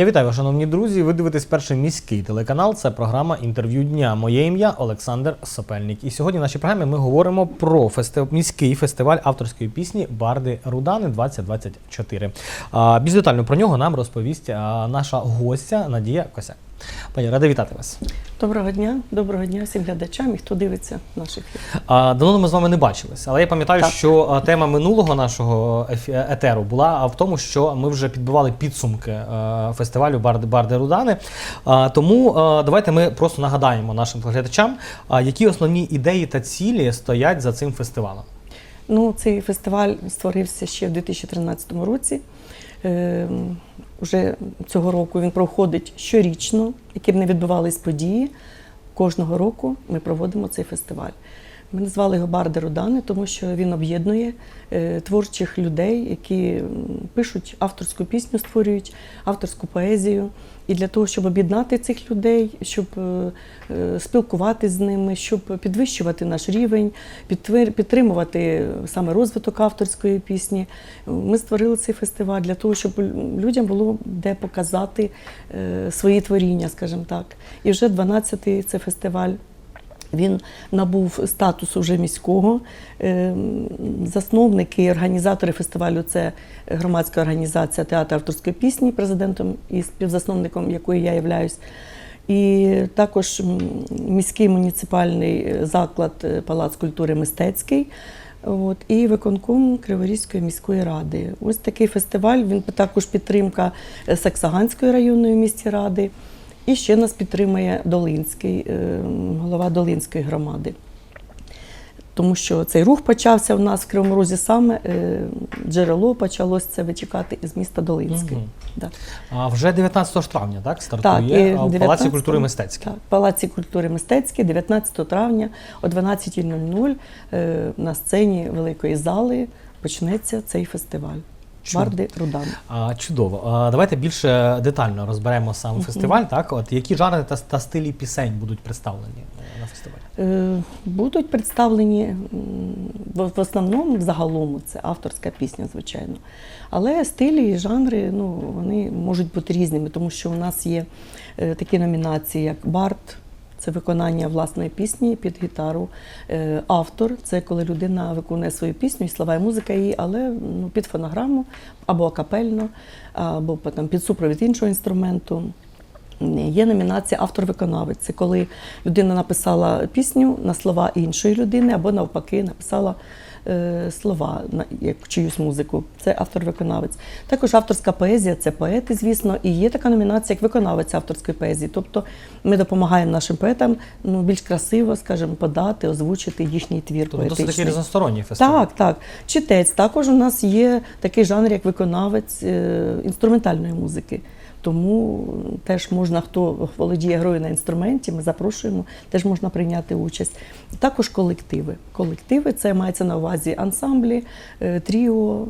Я вітаю, шановні друзі. Ви дивитесь перший міський телеканал. Це програма інтерв'ю дня. Моє ім'я Олександр Сопельник. І сьогодні в нашій програмі ми говоримо про фестив... міський фестиваль авторської пісні Барди Рудани 2024. А, більш детально про нього нам розповість наша гостя Надія Косяк. Пані, рада вітати вас. Доброго дня, доброго дня всім глядачам і хто дивиться наш ефір. А, давно ми з вами не бачились, але я пам'ятаю, що тема минулого нашого етеру була в тому, що ми вже підбивали підсумки е, фестивалю Барди, Барди Рудани. Тому давайте ми просто нагадаємо нашим глядачам, які основні ідеї та цілі стоять за цим фестивалем. Ну, цей фестиваль створився ще в 2013 році. Е, Уже цього року він проходить щорічно, які б не відбувались події. Кожного року ми проводимо цей фестиваль. Ми назвали його Барди Рудани, тому що він об'єднує е, творчих людей, які пишуть авторську пісню, створюють авторську поезію. І для того, щоб об'єднати цих людей, щоб е, е, спілкуватися з ними, щоб підвищувати наш рівень, підтримувати саме розвиток авторської пісні, ми створили цей фестиваль для того, щоб людям було де показати свої творіння, скажімо так. І вже 12-й це фестиваль. Він набув статусу вже міського. Ем, Засновники і організатори фестивалю це громадська організація театр авторської пісні, президентом і співзасновником якої я являюсь. І також міський муніципальний е, заклад е, Палац культури мистецький. От, і виконком Криворізької міської ради. Ось такий фестиваль. Він також підтримка е, Саксаганської районної міської ради. І ще нас підтримує Долинський, е, голова Долинської громади. Тому що цей рух почався в нас в Кривому Розі саме е, джерело почалось це витікати із міста Долинське. Мгм. Да. А вже 19 травня, так, Так, стартує і а, в Палаці культури мистецькій. Так, в Палаці культури мистецькій 19 травня о 12.00 е, на сцені великої зали почнеться цей фестиваль. Барди Рудан. А, чудово. А, давайте більше детально розберемо сам фестиваль. Так, от які жанри та, та стилі пісень будуть представлені е, на фестивалі? Е, Будуть представлені в в основному загалом це авторська пісня, звичайно. Але стилі і жанри ну, вони можуть бути різними, тому що у нас є е, такі номінації, як Бард. Це виконання власної пісні під гітару. Е, Автор це коли людина виконує свою пісню, і слова і музика її, але ну, під фонограму або акапельно, або там, під супровід іншого інструменту. Є номінація автор-виконавець. Це коли людина написала пісню на слова іншої людини, або навпаки написала слова на як чиюсь музику. Це автор-виконавець. Також авторська поезія це поети, звісно, і є така номінація, як виконавець авторської поезії. Тобто ми допомагаємо нашим поетам ну, більш красиво, скажімо, подати, озвучити їхній твір Тобто досить поетичний. такий різносторонній фестиваль. Так, так. Читець. Також у нас є такий жанр, як виконавець е, інструментальної музики. Тому теж можна, хто володіє грою на інструменті, ми запрошуємо, теж можна прийняти участь. Також колективи. Колективи це мається на увазі ансамблі, е, тріо,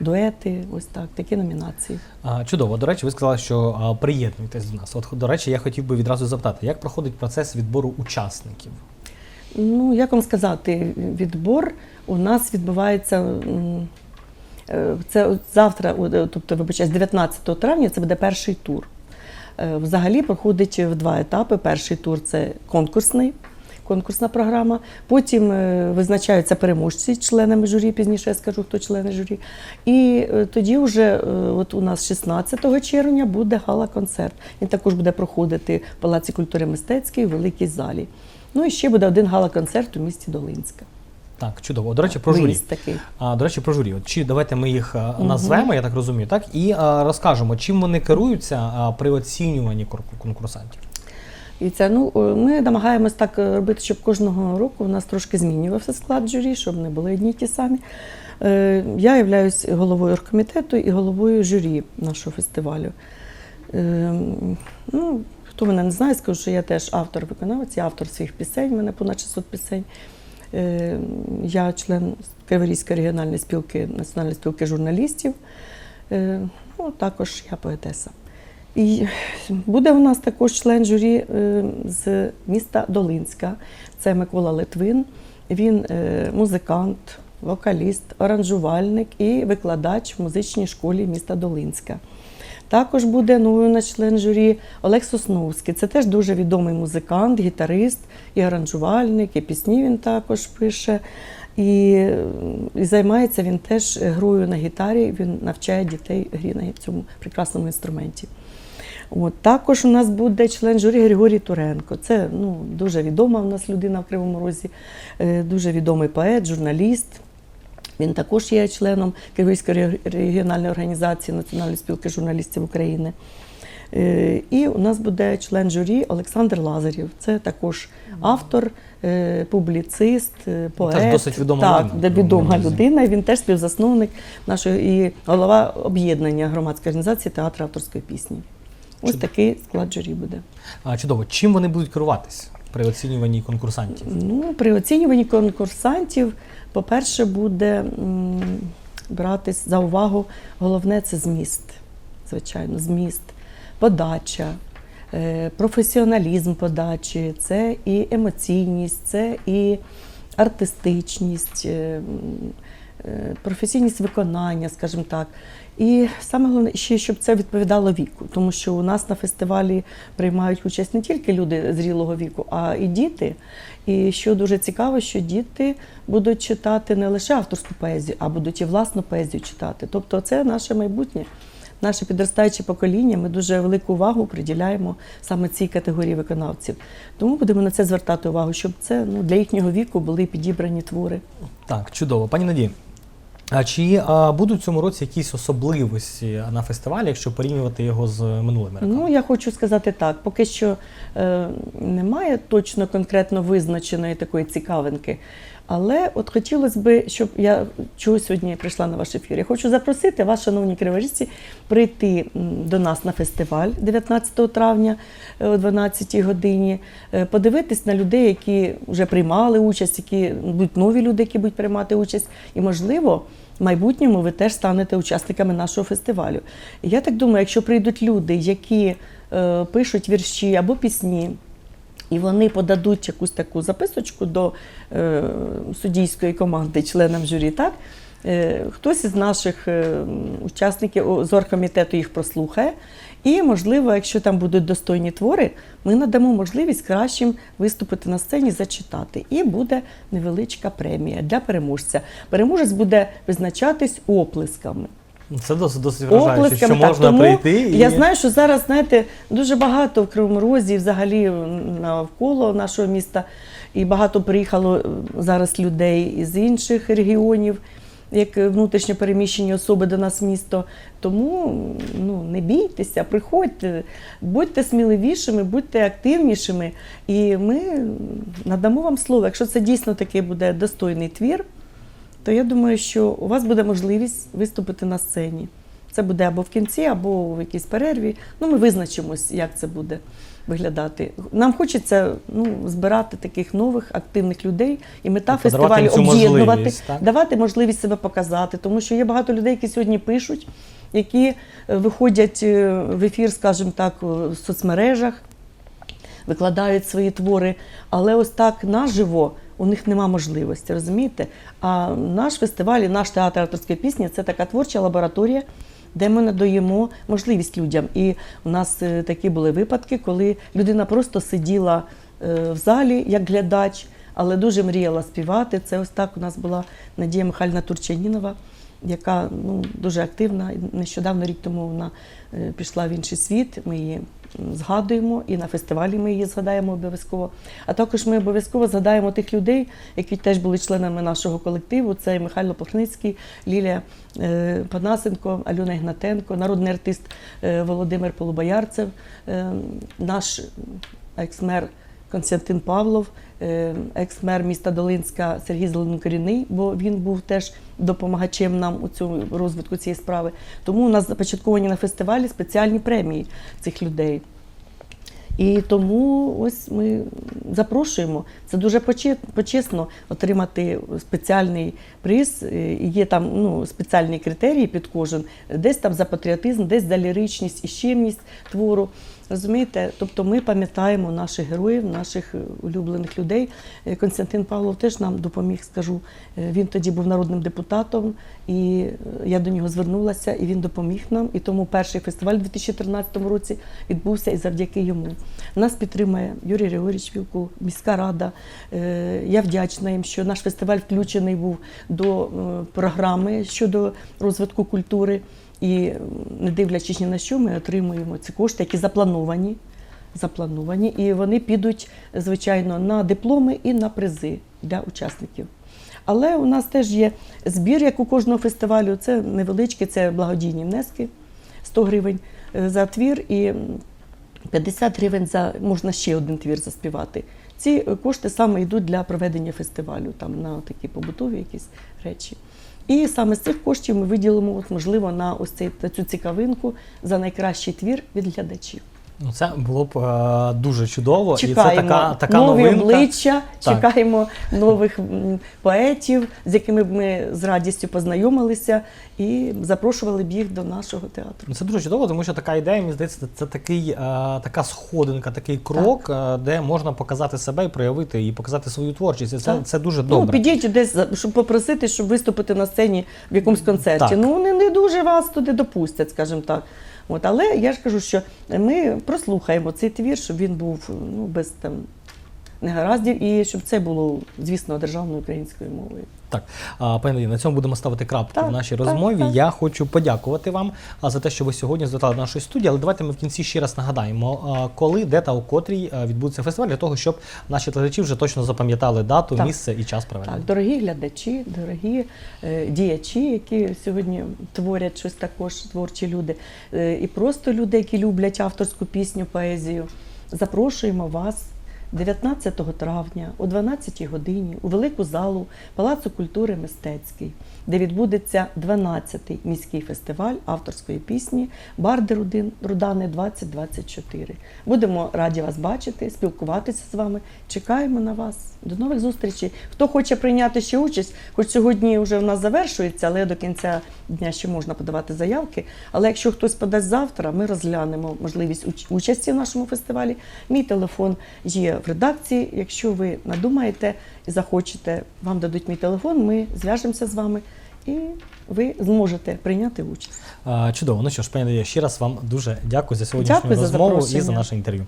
дуети, ось так, такі номінації. А, чудово. До речі, ви сказали, що а, приєднуєтесь до нас. От, до речі, я хотів би відразу запитати, як проходить процес відбору учасників? Ну, як вам сказати, відбор у нас відбувається. Е, Це завтра, е, тобто, вибачаюсь, 19 травня це буде перший тур. Е, Взагалі проходить в два етапи. Перший тур це конкурсний, конкурсна програма. Потім визначаються переможці членами журі, пізніше я скажу, хто члени журі. І тоді вже от у нас 16 червня буде гала-концерт. Він також буде проходити в Палаці культури мистецької у великій залі. Ну і ще буде один гала-концерт у місті Долинська. Так, чудово. До речі, про журі. Такий. А, до речі, про журі. От, чи давайте ми їх а, назвемо, я так розумію, так? І а, розкажемо, чим вони керуються а, при оцінюванні конкурсантів. І це ну е, ми намагаємось так е, робити, щоб кожного року у нас трошки змінювався склад журі, щоб не були одні й ті самі. Е, Я являюсь головою оргкомітету і головою журі нашого фестивалю. Е, Ну, хто мене не знає, скажу, що я теж автор-виконавець, я автор своїх пісень, в мене понад 600 пісень. Е, Я член Криворізької регіональної спілки, національної спілки журналістів. Е, Ну, також я поетеса. І буде у нас також член журі е, з міста Долинська. Це Микола Литвин. Він музикант, вокаліст, аранжувальник і викладач в музичній школі міста Долинська. Також буде новий наш член журі Олег Сосновський. Це теж дуже відомий музикант, гітарист і аранжувальник, і пісні він також пише. І, і займається він теж грою на гітарі. Він навчає дітей грі на цьому прекрасному інструменті. От, також у нас буде член журі Григорій Туренко. Це ну, дуже відома в нас людина в Кривому Розі, е, дуже відомий поет, журналіст. Він також є членом Київської регіональної організації Національної спілки журналістів України. Е, І у нас буде член журі Олександр Лазарєв. Це також автор, е, публіцист, е, поет. досить відома так, людина, Кривому відома людина. Він теж співзасновник нашої і голова об'єднання громадської організації театру авторської пісні. Ось Чудово. такий склад журі буде. А, чудово. Чим вони будуть керуватись при оцінюванні конкурсантів? Ну, при оцінюванні конкурсантів, по-перше, буде братись за увагу головне це зміст. Звичайно, зміст, подача, е, професіоналізм подачі, це і емоційність, це і артистичність, е, е, професійність виконання, скажімо так. І саме головне, ще щоб це відповідало віку, тому що у нас на фестивалі приймають участь не тільки люди зрілого віку, а і діти. І що дуже цікаво, що діти будуть читати не лише авторську поезію, а будуть і власну поезію читати. Тобто, це наше майбутнє. Наше підростаюче покоління, ми дуже велику увагу приділяємо саме цій категорії виконавців. Тому будемо на це звертати увагу, щоб це ну, для їхнього віку були підібрані твори. Так, чудово. Пані Надії, а чи а, будуть в цьому році якісь особливості на фестивалі, якщо порівнювати його з минулими роками? Ну, я хочу сказати так: поки що е, немає точно конкретно визначеної такої цікавинки. Але от хотілося б, щоб я чого сьогодні прийшла на ваш ефір. Я хочу запросити вас, шановні криворіжці, прийти до нас на фестиваль 19 травня е, о 12 годині, е, подивитись на людей, які вже приймали участь, які будуть нові люди, які будуть приймати участь, і можливо. Майбутньому ви теж станете учасниками нашого фестивалю. І я так думаю, якщо прийдуть люди, які е, пишуть вірші або пісні, і вони подадуть якусь таку записочку до е, суддійської команди, членам журі, так? Е, хтось із наших е, учасників Зоркомітету їх прослухає. І, можливо, якщо там будуть достойні твори, ми надамо можливість кращим виступити на сцені, зачитати. І буде невеличка премія для переможця. Переможець буде визначатись оплесками. Це досить досить вражаюче, що так. можна Тому прийти і Я знаю, що зараз, знаєте, дуже багато в Кривому Розі, взагалі навколо нашого міста, і багато приїхало зараз людей із інших регіонів, як внутрішньо переміщені особи до нас в місто. Тому ну, не бійтеся, приходьте, будьте сміливішими, будьте активнішими, і ми надамо вам слово. Якщо це дійсно такий буде достойний твір, то я думаю, що у вас буде можливість виступити на сцені. Це буде або в кінці, або в якійсь перерві. Ну, ми визначимось, як це буде виглядати. Нам хочеться ну, збирати таких нових активних людей, і мета І фестивалю об'єднувати, давати можливість себе показати, тому що є багато людей, які сьогодні пишуть, які е, виходять е, в ефір, скажімо так, в соцмережах, викладають свої твори, але ось так наживо у них нема можливості, розумієте? А наш фестиваль, і наш театр авторської пісні це така творча лабораторія, де ми надаємо можливість людям. І у нас е, такі були випадки, коли людина просто сиділа е, в залі як глядач, але дуже мріяла співати. Це ось так у нас була Надія Михайлівна Турчанінова, яка ну, дуже активна. Нещодавно рік тому вона е, пішла в інший світ. Ми її згадуємо і на фестивалі ми її згадаємо обов'язково. А також ми обов'язково згадаємо тих людей, які теж були членами нашого колективу. Це Михайло Плохницький, Лілія е, Панасенко, Альона Ігнатенко, народний артист е, Володимир Полубоярцев, наш екс-мер Константин Павлов, е, екс-мер міста Долинська Сергій Зеленокорінний, бо він був теж допомагачем нам у цьому розвитку цієї справи. Тому у нас започатковані на фестивалі спеціальні премії цих людей. І тому ось ми запрошуємо. Це дуже почесно отримати спеціальний приз. Е, Є там ну, спеціальні критерії під кожен, десь там за патріотизм, десь за ліричність і щемність твору. Розумієте? Тобто ми пам'ятаємо наших героїв, наших е, улюблених людей. Е, Константин Павлов теж нам допоміг, скажу. Е, Він тоді був народним депутатом, і я до нього звернулася, і він допоміг нам. І тому перший фестиваль у 2013 році відбувся і завдяки йому. Нас підтримує Юрій Григорійович Вілкул, міська рада. Я вдячна їм, що наш фестиваль включений був до програми щодо розвитку культури. І не дивлячись ні на що, ми отримуємо ці кошти, які заплановані. Заплановані, і вони підуть, звичайно, на дипломи і на призи для учасників. Але у нас теж є збір, як у кожного фестивалю. Це невеличкі, це благодійні внески 100 гривень е, за твір і 50 гривень за можна ще один твір заспівати. Ці е, кошти саме йдуть для проведення фестивалю, там на такі побутові якісь речі. І саме з цих коштів ми виділимо, от, можливо, на ось цей, цю цікавинку за найкращий твір від глядачів. Ну, це було б е, дуже чудово. Чекаємо І це така, така нові новинка. обличчя, Так. чекаємо нових поетів, з якими б ми з радістю познайомилися і запрошували б їх до нашого театру. Ну, Це дуже чудово, тому що така ідея, мені здається, це такий, е, така сходинка, такий крок, е, де можна показати себе і проявити, і показати свою творчість. І це, Так. це дуже Ну, добре. підіть десь, щоб попросити, щоб виступити на сцені в якомусь концерті. Так. Ну, вони не дуже вас туди допустять, скажімо так. От, але я ж кажу, що ми прослухаємо цей твір, щоб він був ну, без там негараздів, і щоб це було, звісно, державною українською мовою. Так, пані Надія, на цьому будемо ставити крапку Так, в нашій так, розмові. так. Я хочу подякувати вам за те, що ви сьогодні звертали до нашої студії. Але давайте ми в кінці ще раз нагадаємо, коли, де та у котрій відбудеться фестиваль, для того, щоб наші глядачі вже точно запам'ятали дату, Так. місце і час проведення. Так, дорогі глядачі, дорогі е, діячі, які сьогодні творять щось також, творчі люди, е, і просто люди, які люблять авторську пісню, поезію. Запрошуємо вас 19 травня о 12 годині у велику залу Палацу культури мистецький, де відбудеться 12-й міський фестиваль авторської пісні Барди Рудани 2024. Будемо раді вас бачити, спілкуватися з вами. Чекаємо на вас. До нових зустрічей. Хто хоче прийняти ще участь, хоч сьогодні вже в нас завершується, але до кінця дня ще можна подавати заявки. Але якщо хтось подасть завтра, ми розглянемо можливість участі в нашому фестивалі. Мій телефон є в редакції. Якщо ви надумаєте і захочете, вам дадуть мій телефон, ми зв'яжемося з вами і ви зможете прийняти участь. А, Чудово. Ну що ж, пані Надія, ще раз вам дуже дякую за сьогоднішню Дякую за розмову і за наше інтерв'ю.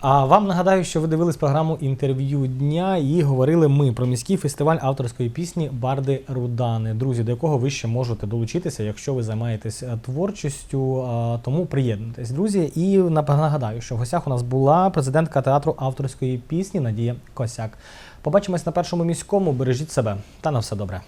А вам нагадаю, що ви дивились програму інтерв'ю дня і говорили ми про міський фестиваль авторської пісні Барди Рудани, друзі, до якого ви ще можете долучитися, якщо ви займаєтесь е, творчістю. Тому приєднуйтесь, друзі. І нагадаю, що в гостях у нас була президентка театру авторської пісні Надія Косяк. Побачимось на першому міському. Бережіть себе та на все добре.